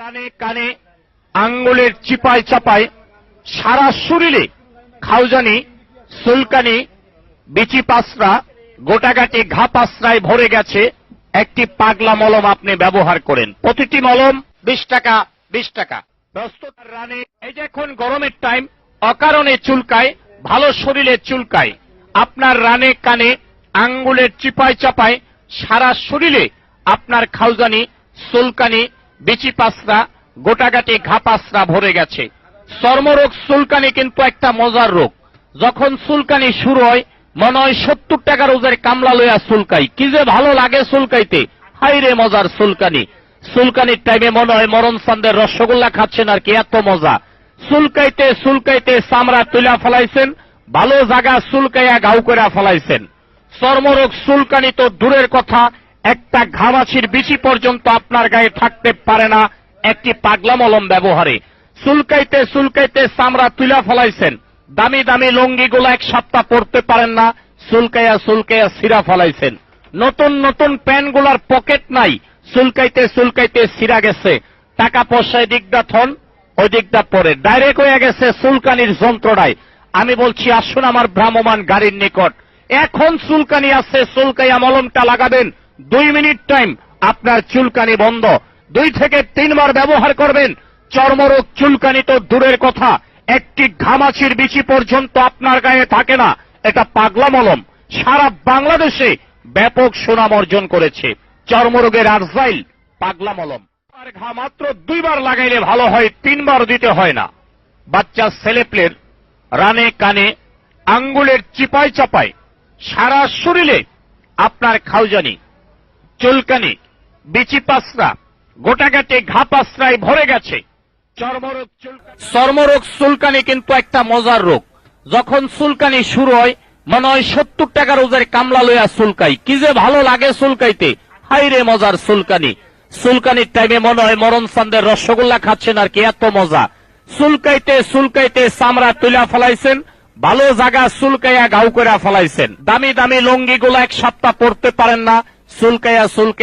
রানে কানে, আঙ্গুলের চিপায় চাপায় সারা শরীরে খাউজানি, সুলকানি, বিচি পাসরা গোটাগাটি ঘা পাসরায় ভরে গেছে একটি পাগলা মলম আপনি ব্যবহার করেন। প্রতিটি মলম বিশ টাকা বিশ টাকা। ব্যস্ততার রানে, এই যে এখন গরমের টাইম অকারণে চুলকায়, ভালো শরীরে চুলকায়। আপনার রানে কানে, আঙ্গুলের চিপায় চাপায় সারা শরীরে আপনার খাউজানি, সুলকানি বিচি পাসরা গোটাগাটি ঘা পাসরা ভরে গেছে। চর্মরোগ সুলকানি কিন্তু একটা মজার রোগ। যখন সুলকানি শুরু হয়, মনে হয় সত্তর টাকা রোজের কামলা লইয়া সুলকাই কি যে ভালো লাগে সুলকাইতে হাই রে মজার সুলকানি সুলকানির টাইমে মনে হয় মরণ সান্দের রসগোল্লা খাচ্ছেন আর কি, এত মজা। সুলকাইতে সুলকাইতে চামড়া তুলা ফলাইছেন, ভালো জায়গা সুলকাইয়া গাউ করে ফলাইছেন। চর্মরোগ সুলকানি তো দূরের কথা একটা ঘামাছির বিচি পর্যন্ত আপনার গায়ে থাকতে পারে না, একটি পাগলা মলম ব্যবহারে। সুলকাইতে সুলকাইতে চামড়া তুলা ফলাইছেন। দামি দামি লঙ্গিগুলো এক সপ্তাহ পরতে পারেন না সুলকাইয়া সুলকাইয়া সিরা ফলাইছেন। নতুন নতুন প্যান্টগুলার পকেট নাই সুলকাইতে সুলকাইতে সিরা গেছে। টাকা পয়সায় দিকটা থন ওই দিকটা পরে। ডাইরেক্ট হয়ে গেছে সুলকানির যন্ত্রণায়। আমি বলছি, আসুন আমার ভ্রাম্যমান গাড়ির নিকট। এখন চুলকানি আছে, চুলকাইয়া মলমটা লাগাবেন। দুই মিনিট টাইম, আপনার চুলকানি বন্ধ। দুই থেকে তিনবার ব্যবহার করবেন। চর্মরোগ চুলকানি তো দূরের কথা। একটি ঘামাচির বিচি পর্যন্ত আপনার গায়ে থাকে না। এটা পাগলা মলম সারা বাংলাদেশে ব্যাপক সুনাম অর্জন করেছে। চর্মরোগের আরজাইল পাগলা মলম আর ঘা মাত্র দুইবার লাগাইলে ভালো হয়, তিনবার দিতে হয় না। বাচ্চা ছেলেপ্লের রানে কানে, আঙ্গুলের চিপায় চাপায়, সারা শরীরে আপনার খাউজানি। চুলকানি, বিচি পাসরা গোটাগাটে ঘা পাসরায় ভরে গেছে। চর্মরোগ চর্মরোগ চুলকানি কিন্তু একটা মজার রোগ। যখন চুলকানি শুরু হয়, মনে হয় সত্তর টাকা রোজের কামলা লইয়া চুলকাই। কি যে ভালো লাগে চুলকাইতে। হাই রে মজার চুলকানি। চুলকানির টাইমে মনে হয় মরণ চান্দের রসগোল্লা খাচ্ছেন আর কি, এত মজা। চুলকাইতে চুলকাইতে চামড়া তুলা ফলাইছেন, ভালো জায়গা চুলকাইয়া গাউ করে ফলাইছেন। দামি দামি লঙ্গিগুলো এক সপ্তাহ পরতে পারেন না চুলকাইয়া চুলকে